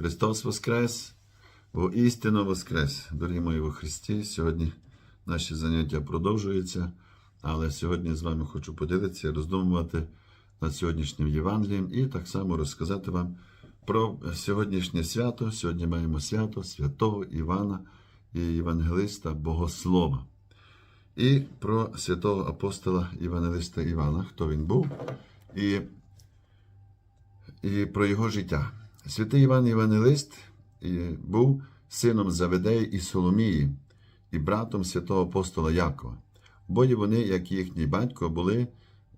Христос Воскрес, бо істинно Воскрес. Дорогі мої во Христі, сьогодні наші заняття продовжуються, але сьогодні з вами хочу поділитися, роздумувати над сьогоднішнім Євангелієм і так само розказати вам про сьогоднішнє свято. Сьогодні маємо свято святого Івана і Євангелиста Богослова. І про святого апостола Євангелиста Івана, хто він був, і, і про його життя. Святий Іван Євангелист був сином Заведеї і Соломії і братом святого апостола Якова. Обоє вони, як і їхній батько, були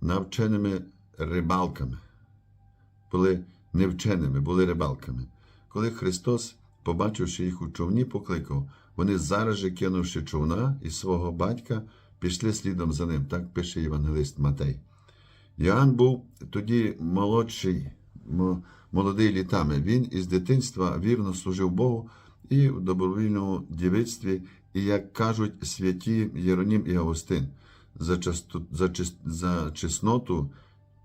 навченими рибалками, були невченими, були рибалками. Коли Христос, побачивши їх у човні, покликав, вони зараз же, кинувши човна і свого батька, пішли слідом за ним. Так пише євангелист Матей. Йоанн був тоді молодший, мо- молодий літами. Він із дитинства вірно служив Богу і в добровільному дівицтві, і, як кажуть святі Єронім і Августин, за, часто, за, чис- за чесноту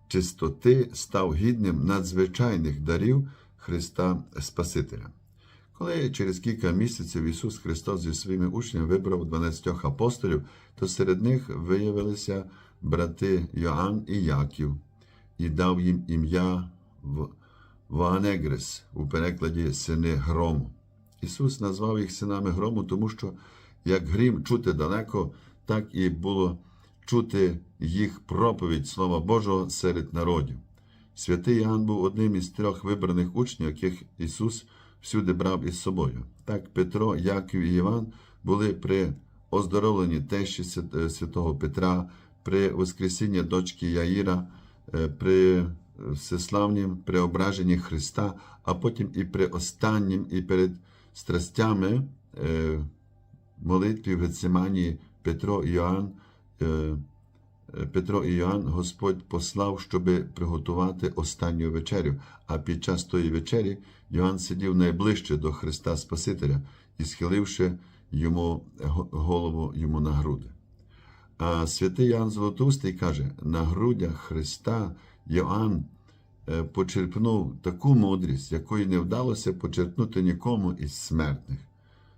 чистоти став гідним надзвичайних дарів Христа Спасителя. Коли через кілька місяців Ісус Христос зі своїми учнями вибрав 12 апостолів, то серед них виявилися брати Йоанн і Яків, і дав їм ім'я В- Ваанегрес у перекладі сини грому. Ісус назвав їх синами грому, тому що як грім чути далеко, так і було чути їх проповідь Слова Божого серед народів. Святий Іоанн був одним із трьох вибраних учнів, яких Ісус всюди брав із собою. Так Петро, Яків і Іван були при оздоровленні тещі святого Петра, при воскресінні дочки Яїра, при всеславнім преображенні Христа, а потім і при останнім, і перед страстями е, молитві в Гециманії Петро і Йоанн. е, Петро і Йоанн Господь послав, щоби приготувати останню вечерю. А під час тої вечері Йоанн сидів найближче до Христа Спасителя і схиливши йому голову йому на груди. А святий Йоанн Золотоустий каже: на грудях Христа Йоанн е, почерпнув таку мудрість, якої не вдалося почерпнути нікому із смертних.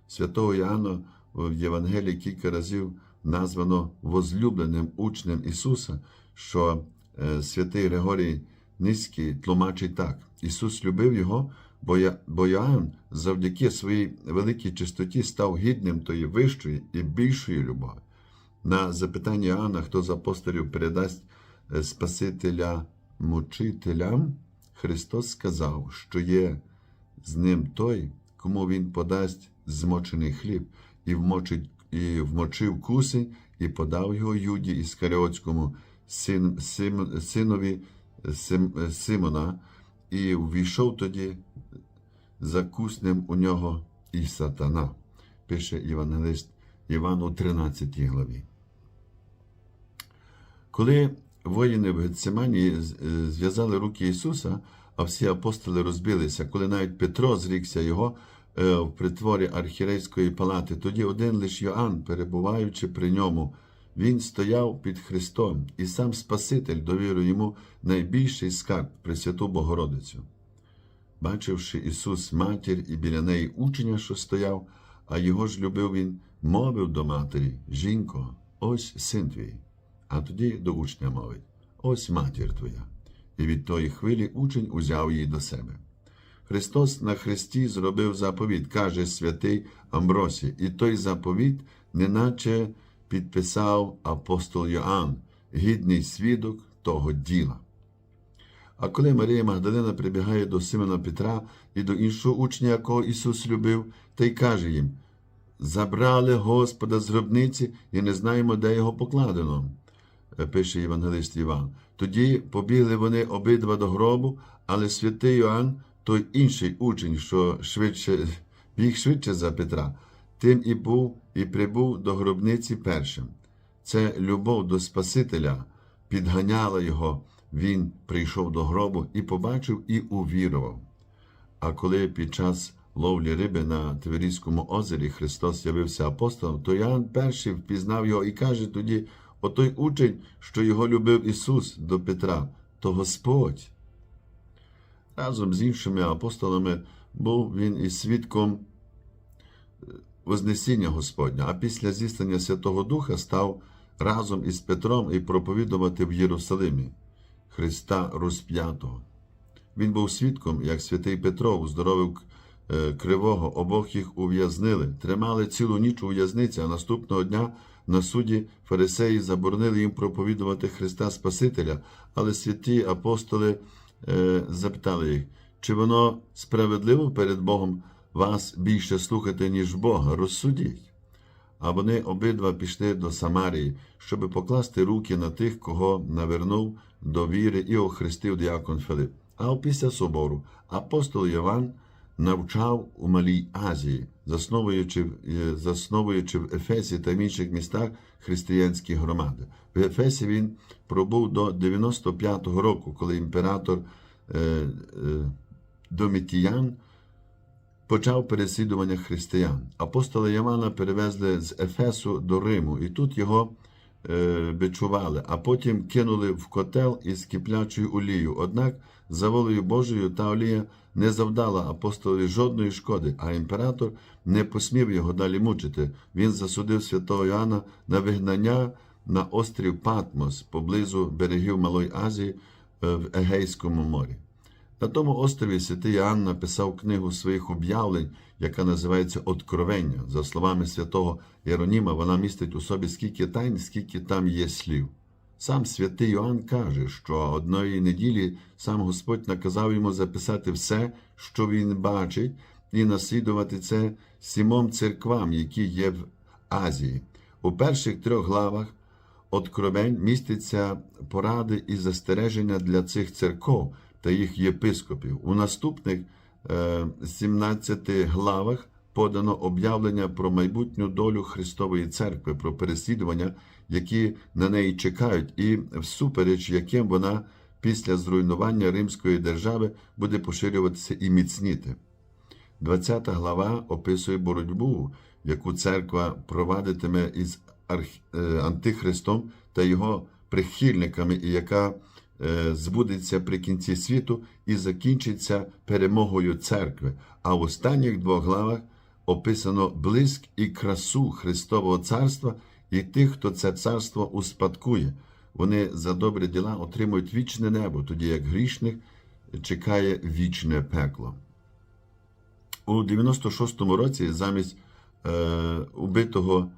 Святого Іоанна в Євангелії кілька разів названо возлюбленим учнем Ісуса, що е, святий Григорій Низький тлумачить так: Ісус любив його, бо, Йоанн завдяки своїй великій чистоті став гідним тої вищої і більшої любові. На запитання Іоанна, хто з апостолів передасть е, Спасителя мучителям, Христос сказав, що є з ним той, кому він подасть змочений хліб, і вмочить, і вмочив куси, і подав його Юді Іскаріотському син, син, синові Сим, Симона, і ввійшов тоді закусним у нього і сатана, пише Євангелист Іван у 13 главі. Коли воїни в Гециманії е, зв'язали руки Ісуса, а всі апостоли розбилися, коли навіть Петро зрікся його е, в притворі архірейської палати, тоді один лиш Йоанн, перебуваючи при ньому, він стояв під Христом, і сам Спаситель довірив йому найбільший скарб Пресвяту Богородицю. Бачивши Ісус матір і біля неї учня, що стояв, а його ж любив він, мовив до матері: Жінко, ось син твій. А тоді до учня мовить: Ось матір твоя. І від тої хвилі учень узяв її до себе. Христос на хресті зробив заповіт, каже святий Амбросій, і той заповіт, неначе підписав апостол Йоанн, гідний свідок того діла. А коли Марія Магдалина прибігає до Симона Петра і до іншого учня, якого Ісус любив, та й каже їм: Забрали Господа з гробниці і не знаємо, де його покладено, пише Євангелист Іван. Тоді побігли вони обидва до гробу, але святий Йоанн, той інший учень, що швидше біг швидше за Петра, тим і був і прибув до гробниці першим. Це любов до Спасителя підганяла його. Він прийшов до гробу і побачив і увірував. А коли під час ловлі риби на Тиверійському озері Христос явився апостолом, то Іоанн перший впізнав його і каже тоді: отой учень, що його любив Ісус до Петра, то Господь. Разом з іншими апостолами був він і свідком Вознесіння Господня, а після зіслання Святого Духа став разом із Петром і проповідувати в Єрусалимі Христа розп'ятого. Він був свідком, як святий Петро уздоровив е, кривого, обох їх ув'язнили, тримали цілу ніч у в'язниці, а наступного дня на суді фарисеї заборонили їм проповідувати Христа Спасителя, але святі апостоли е, запитали їх, чи воно справедливо перед Богом вас більше слухати, ніж Бога, розсудіть. А вони обидва пішли до Самарії, щоби покласти руки на тих, кого навернув до віри і охрестив діакон Филип. А після собору апостол Іван навчав у Малій Азії, засновуючи, е, засновуючи в Ефесі та в інших містах християнські громади. В Ефесі він пробув до 95-го року, коли імператор е, е, Домітіян почав переслідування християн. Апостола Івана перевезли з Ефесу до Риму, і тут його бичували, а потім кинули в котел із киплячою олією. Однак, за волею Божою, та олія не завдала апостолові жодної шкоди, а імператор не посмів його далі мучити. Він засудив святого Іоанна на вигнання на острів Патмос поблизу берегів Малої Азії е, в Егейському морі. На тому острові святий Іоанн написав книгу своїх об'явлень, яка називається Откровення. За словами святого Єроніма, вона містить у собі скільки тайн, скільки там є слів. Сам святий Йоанн каже, що одної неділі сам Господь наказав йому записати все, що він бачить, і наслідувати це сімом церквам, які є в Азії. У перших трьох главах Откровень містяться поради і застереження для цих церков та їх єпископів. У наступних е, 17 главах подано об'явлення про майбутню долю Христової церкви, про переслідування, які на неї чекають, і всупереч яким вона після зруйнування Римської держави буде поширюватися і міцніти. 20 глава описує боротьбу, яку церква провадитиме із е, антихристом та його прихильниками, і яка е, збудеться при кінці світу і закінчиться перемогою церкви. А в останніх двох главах описано блиск і красу Христового царства і тих, хто це царство успадкує. Вони за добрі діла отримують вічне небо, тоді як грішних чекає вічне пекло. У 96-му році замість е, убитого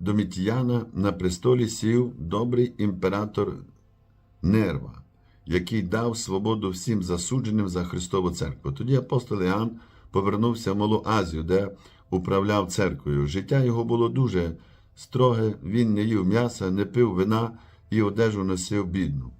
Домітіяна на престолі сів добрий імператор Нерва, який дав свободу всім засудженим за Христову церкву. Тоді апостол Іоанн повернувся в Малу Азію, де управляв церквою. Життя його було дуже строге, він не їв м'яса, не пив вина і одежу носив бідну.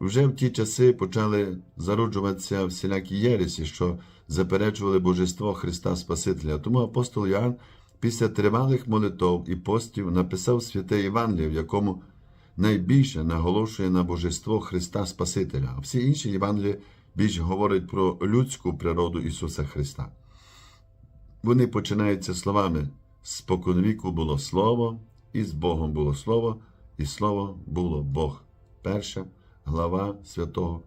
Вже в ті часи почали зароджуватися всілякі єресі, що заперечували божество Христа Спасителя. Тому апостол Іоанн після тривалих молитов і постів написав святе Євангеліє, в якому найбільше наголошує на божество Христа Спасителя, а всі інші Євангелії більш говорять про людську природу Ісуса Христа. Вони починаються словами Споконвіку було Слово, і з Богом було Слово, і Слово було Бог. Перша глава святого,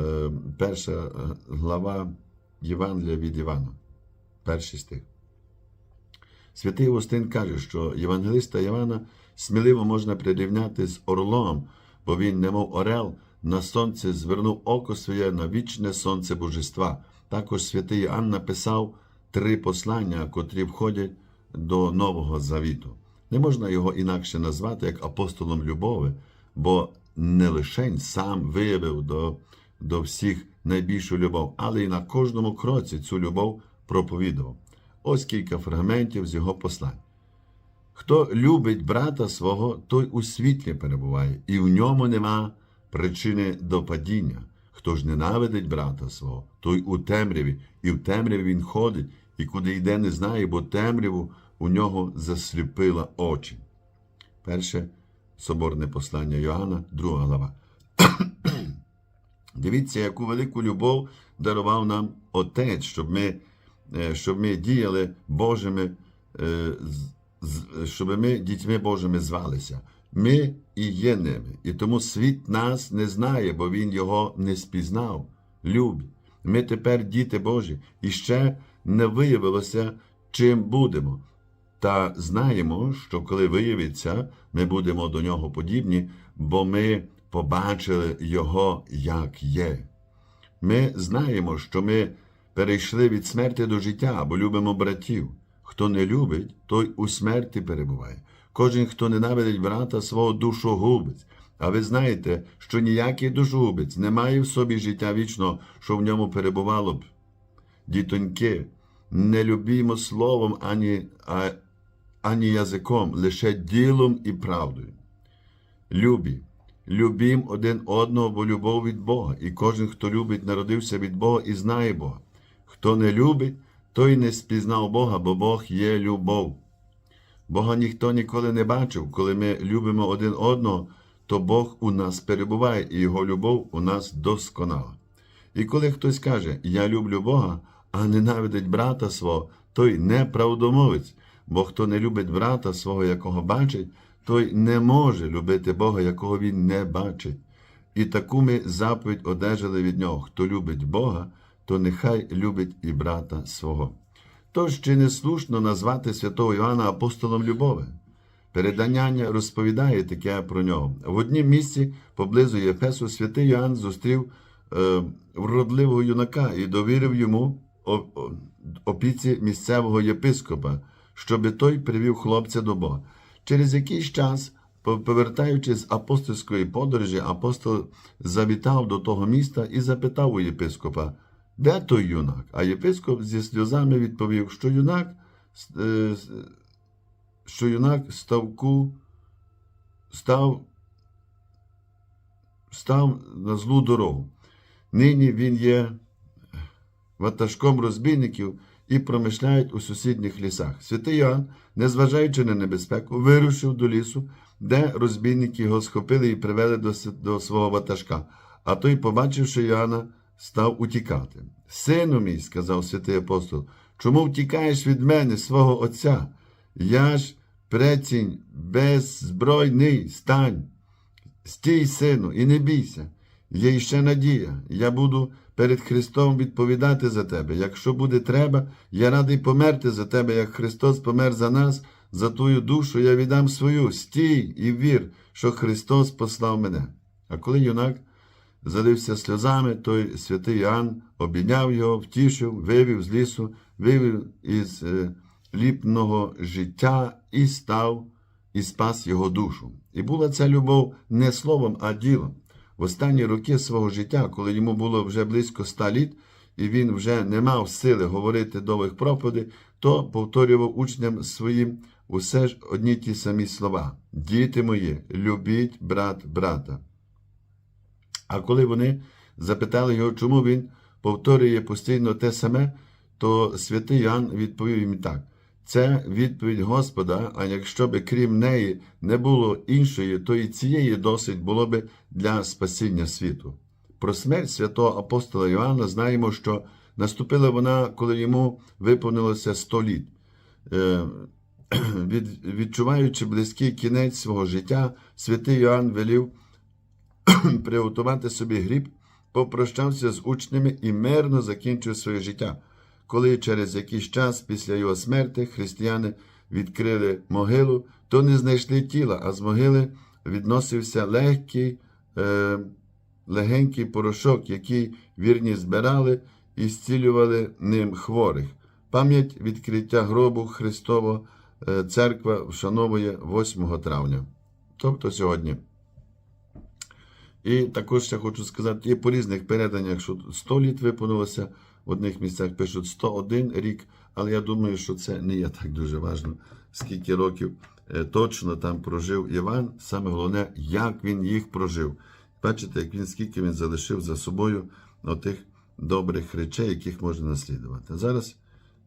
е, перша е, глава Євангелія від Івана, перший стих. Святий Устин каже, що євангелиста Івана сміливо можна прирівняти з орлом, бо він, немов орел, на сонце звернув око своє на вічне сонце божества. Також святий Іоанн написав три послання, котрі входять до Нового Завіту. Не можна його інакше назвати як апостолом любові, бо не лише сам виявив до, до всіх найбільшу любов, але й на кожному кроці цю любов проповідував. Ось кілька фрагментів з його послань. Хто любить брата свого, той у світлі перебуває, і в ньому нема причини до падіння. Хто ж ненавидить брата свого, той у темряві, і в темряві він ходить, і куди йде, не знає, бо темряву у нього засліпила очі. Перше соборне послання Йоанна, друга глава. Дивіться, яку велику любов дарував нам Отець, щоб ми, щоб ми діяли Божими, е, щоб ми дітьми Божими звалися. Ми і є ними. І тому світ нас не знає, бо він його не спізнав. Любі. Ми тепер діти Божі, і ще не виявилося, чим будемо. Та знаємо, що коли виявиться, ми будемо до нього подібні, бо ми побачили Його, як є. Ми знаємо, що ми перейшли від смерті до життя, бо любимо братів. Хто не любить, той у смерті перебуває. Кожен, хто ненавидить брата свого душогубець. А ви знаєте, що ніякий душогубець не має в собі життя вічного, що в ньому перебувало б. Дітоньки, не любімо словом ані, а, ані язиком, лише ділом і правдою. Любі, любім один одного, бо любов від Бога, і кожен, хто любить, народився від Бога і знає Бога. Хто не любить, той не спізнав Бога, бо Бог є любов. Бога ніхто ніколи не бачив. Коли ми любимо один одного, то Бог у нас перебуває, і Його любов у нас досконала. І коли хтось каже, Я люблю Бога, а ненавидить брата свого, той неправдомовець, бо хто не любить брата свого, якого бачить, той не може любити Бога, якого він не бачить. І таку ми заповідь одержали від нього. Хто любить Бога, то нехай любить і брата свого. Тож чи не слушно назвати святого Іоанна апостолом любові? Передання розповідає таке про нього. В однім місці поблизу Єфесу святий Йоанн зустрів е, вродливого юнака і довірив йому опіці місцевого єпископа, щоби той привів хлопця до Бога. Через якийсь час, повертаючись з апостольської подорожі, апостол завітав до того міста і запитав у єпископа, де той юнак? А єпископ зі сльозами відповів, що юнак, е, що юнак ставку став, став на злу дорогу. Нині він є ватажком розбійників і промишляють у сусідніх лісах. Святий Йоанн, незважаючи на небезпеку, вирушив до лісу, де розбійники його схопили і привели до, до свого ватажка. А той, побачивши Йоанна, став утікати. Сину мій, сказав святий апостол, чому втікаєш від мене, свого отця? Я ж прецінь беззбройний, стань. Стій, сину, і не бійся. Є ще надія. Я буду перед Христом відповідати за тебе. Якщо буде треба, я радий померти за тебе, як Христос помер за нас, за твою душу я віддам свою. Стій і вір, що Христос послав мене. А коли юнак залився сльозами, той святий Іоанн обійняв його, втішив, вивів з лісу, вивів із е, ліпного життя і став і спас його душу. І була ця любов не словом, а ділом. В останні роки свого життя, коли йому було вже близько ста літ, і він вже не мав сили говорити довгих проповідей, то повторював учням своїм усе ж одні ті самі слова: Діти мої, любіть брат брата. А коли вони запитали його, чому він повторює постійно те саме, то святий Іоанн відповів їм так: це відповідь Господа, а якщо би крім неї не було іншої, то і цієї досить було би для спасіння світу. Про смерть святого апостола Іоанна знаємо, що наступила вона, коли йому виповнилося 100 літ. Е, від, відчуваючи близький кінець свого життя, святий Іоанн велів приготувати собі гріб, попрощався з учнями і мирно закінчив своє життя. Коли через якийсь час після його смерти християни відкрили могилу, то не знайшли тіла, а з могили відносився легкий, е, легенький порошок, який вірні збирали і зцілювали ним хворих. Пам'ять відкриття гробу Христового е, церква вшановує 8 травня, тобто сьогодні. І також ще хочу сказати, є по різних переданнях, що 100 літ виповнилося, в одних місцях пишуть 101 рік, але я думаю, що це не є так дуже важливо, скільки років е, точно там прожив Іван. Саме головне, як він їх прожив. Бачите, як він скільки він залишив за собою отих добрих речей, яких можна наслідувати. Зараз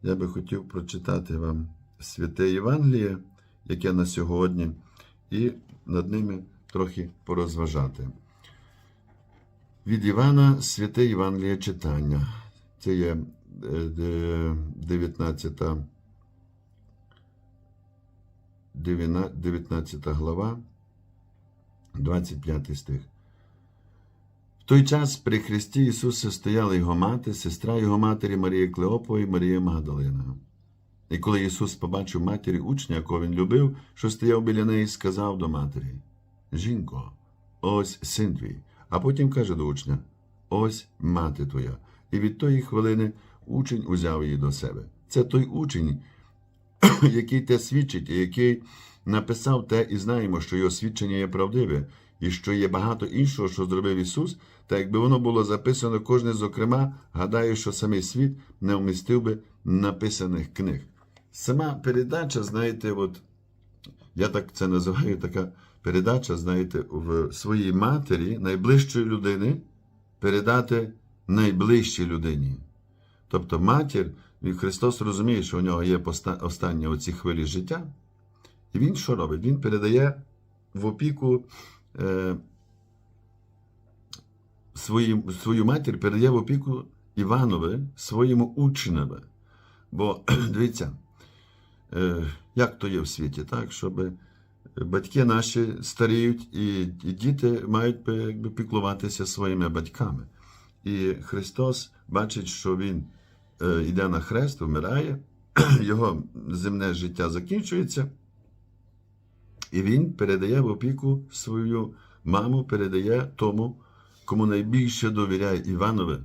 я би хотів прочитати вам святе Євангеліє, яке на сьогодні, і над ними трохи порозважати. Від Івана святе Євангеліє читання. Це є е, 19, 19 глава, 25 стих. В той час при Христі Ісуса стояла його мати, сестра його матері Марія Клеопова і Марія Магдалина. І коли Ісус побачив матері учня, якого він любив, що стояв біля неї, сказав до матері: Жінко, ось син твій. А потім каже до учня: Ось мати твоя. І від тої хвилини учень узяв її до себе. Це той учень, який те свідчить, і який написав те, і знаємо, що його свідчення є правдиве, і що є багато іншого, що зробив Ісус, та якби воно було записано кожне зокрема, гадаю, що самий світ не вмістив би написаних книг. Сама передача, знаєте, от я так це називаю така передача, знаєте, в своїй матері, найближчої людини, передати найближчій людині. Тобто матір, Христос розуміє, що у нього є останні оці хвилі життя. І він що робить? Він передає в опіку е, свої, свою матір, передає в опіку Іванові своєму учневі. Бо дивіться, е, як то є в світі, так, щоб батьки наші старіють, і, діти мають якби, піклуватися своїми батьками. І Христос бачить, що Він е, йде на хрест, вмирає, його земне життя закінчується, і він передає в опіку свою маму, передає тому, кому найбільше довіряє Іванові,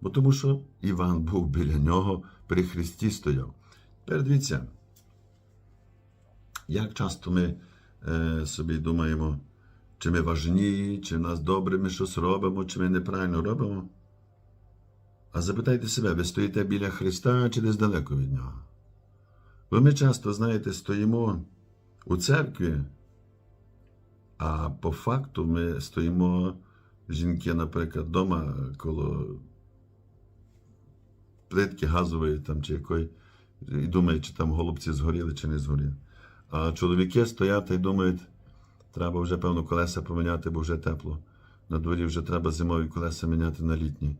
бо тому що Іван був біля нього при Христі стояв. Тепер дивіться, як часто ми собі думаємо, чи ми важні, чи в нас добре ми щось робимо, чи ми неправильно робимо. А запитайте себе, ви стоїте біля Христа чи десь далеко від Нього? Бо ми часто, знаєте, стоїмо у церкві, а по факту ми стоїмо, жінки, наприклад, вдома коло плитки газової там, чи якої, і думають, чи там голубці згоріли, чи не згоріли. А чоловіки стоять і думають, треба вже, певно, колеса поміняти, бо вже тепло. На дворі вже треба зимові колеса міняти на літні.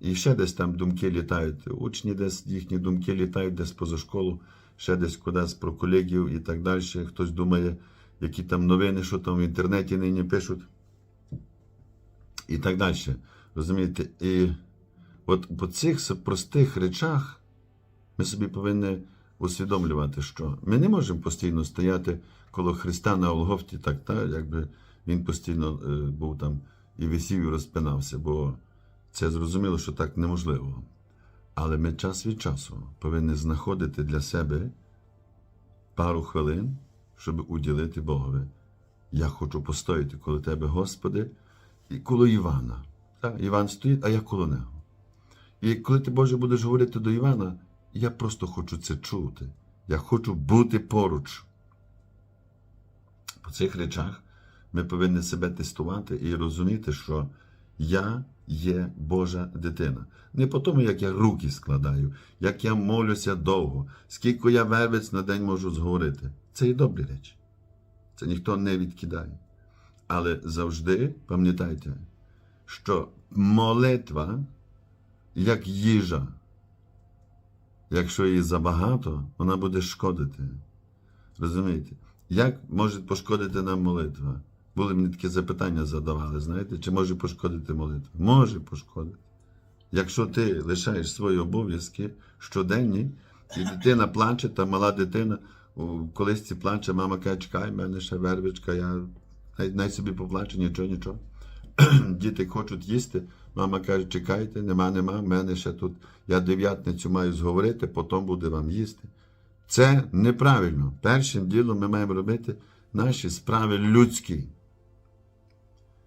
І ще десь там думки літають. Учні десь їхні думки літають десь поза школу, ще десь кудись про колегів і так далі. Хтось думає, які там новини, що там в інтернеті нині пишуть. І так далі. Розумієте? І от по цих простих речах ми собі повинні усвідомлювати, що ми не можемо постійно стояти коло Христа на Олгофті, так, та, якби він постійно е, був там і висів, і розпинався, бо це зрозуміло, що так неможливо. Але ми час від часу повинні знаходити для себе пару хвилин, щоб уділити Богові. Я хочу постояти коло тебе, Господи, і коло Івана. Так, Іван стоїть, а я коло нього. І коли ти, Боже, будеш говорити до Івана, я просто хочу це чути. Я хочу бути поруч. По цих речах ми повинні себе тестувати і розуміти, що я є Божа дитина. Не по тому, як я руки складаю, як я молюся довго, скільки я вервець на день можу зговорити. Це і добрі речі. Це ніхто не відкидає. Але завжди пам'ятайте, що молитва як їжа. Якщо її забагато, вона буде шкодити. Розумієте? Як може пошкодити нам молитва? Були мені такі запитання задавали, знаєте, чи може пошкодити молитва? Може пошкодити. Якщо ти лишаєш свої обов'язки щоденні, і дитина плаче, та мала дитина у колисці плаче, мама каже, чекай, в мене ще вервичка, я най, собі поплаче, нічого, нічого. Діти хочуть їсти. Мама каже, чекайте, нема, нема, в мене ще тут. Я дев'ятницю маю зговорити, потім буде вам їсти. Це неправильно. Першим ділом ми маємо робити наші справи людські.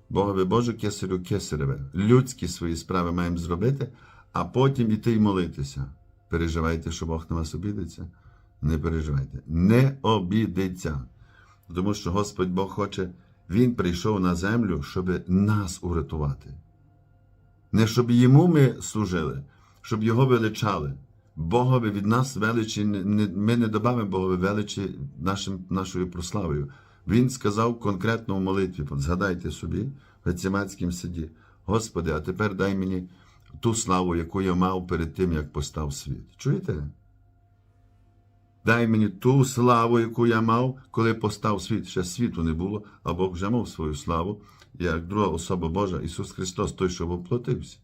Богові Боже, кесарю кесареве. Людські свої справи маємо зробити, а потім іти й молитися. Переживайте, що Бог на вас обідеться. Не переживайте. Не обідеться. Тому що Господь Бог хоче, Він прийшов на землю, щоб нас урятувати. Не щоб йому ми служили, щоб його величали. Богові від нас величі, ми не додамо Богові величі нашим, нашою прославою. Він сказав конкретно в молитві, згадайте собі, в Гециманському сиді, Господи, а тепер дай мені ту славу, яку я мав перед тим, як постав світ. Чуєте? Дай мені ту славу, яку я мав, коли постав світ. Ще світу не було, а Бог вже мав свою славу, як друга особа Божа, Ісус Христос, той, що воплотився.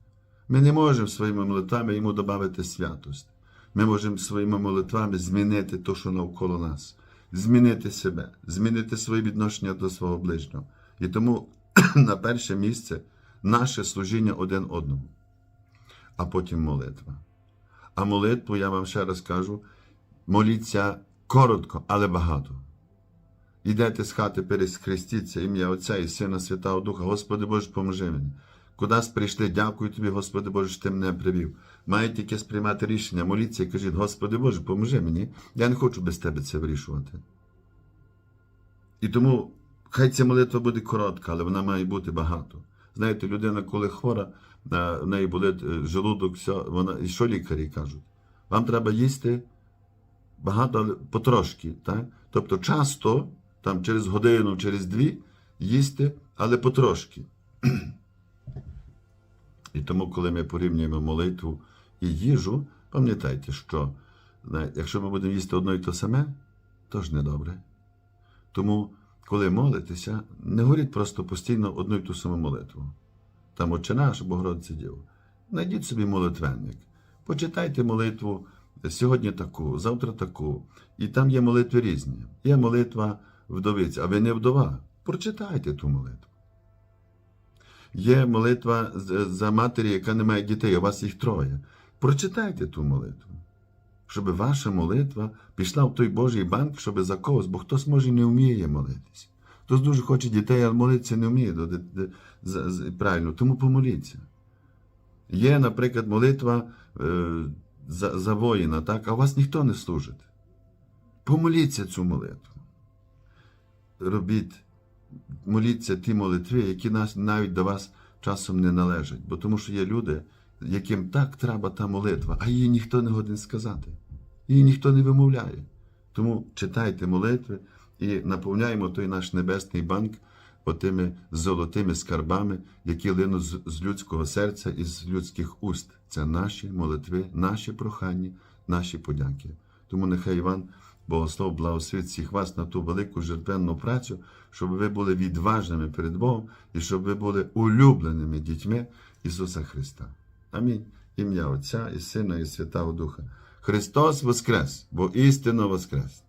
Ми не можемо своїми молитвами йому додати святость. Ми можемо своїми молитвами змінити те, що навколо нас, змінити себе, змінити своє відношення до свого ближнього. І тому на перше місце наше служіння один одному, а потім молитва. А молитву, я вам ще раз кажу, моліться коротко, але багато. Ідете з хати, перехрестіться ім'я Отця і Сина Святого Духа. Господи Боже, поможи мені. Кудись прийшли, дякую тобі, Господи Боже, що ти мене привів. Маєте якесь приймати рішення, моліться і кажіть, Господи Боже, поможи мені. Я не хочу без тебе це вирішувати. І тому хай ця молитва буде коротка, але вона має бути багато. Знаєте, людина, коли хвора, е, в неї болить е, желудок, все, вона, і що лікарі кажуть? Вам треба їсти багато, але потрошки. Так? Тобто часто, там через годину, через дві, їсти, але потрошки. І тому, коли ми порівнюємо молитву і їжу, пам'ятайте, що якщо ми будемо їсти одно і те саме, то ж недобре. Тому, коли молитеся, не говоріть просто постійно одну і ту саму молитву. Там Отче наш, Богородице Діво. Найдіть собі молитвенник. Почитайте молитву сьогодні таку, завтра таку. І там є молитви різні. Є молитва вдовиці, а ви не вдова. Прочитайте ту молитву. Є молитва за матері, яка не має дітей, у вас їх троє. Прочитайте ту молитву. Щоб ваша молитва пішла в той Божий банк, щоб за когось, бо хтось може не вміє молитись. Хтось дуже хоче дітей, а молитися не вміє правильно, тому помоліться. Є, наприклад, молитва е, за, за воїна, так? а вас ніхто не служить. Помоліться цю молитву. Робіть, моліться ті молитви, які нас, навіть до вас часом не належать. Бо тому що є люди, яким так треба та молитва, а її ніхто не годен сказати. Її ніхто не вимовляє. Тому читайте молитви і наповняємо той наш небесний банк отими золотими скарбами, які линуть з, людського серця і з людських уст. Це наші молитви, наші прохання, наші подяки. Тому нехай Іван Богослов благословить всіх вас на ту велику жертвенну працю, щоб ви були відважними перед Богом і щоб ви були улюбленими дітьми Ісуса Христа. Амінь. Ім'я Отця і Сина, і Святого Духа. Христос Воскрес, бо істинно Воскрес!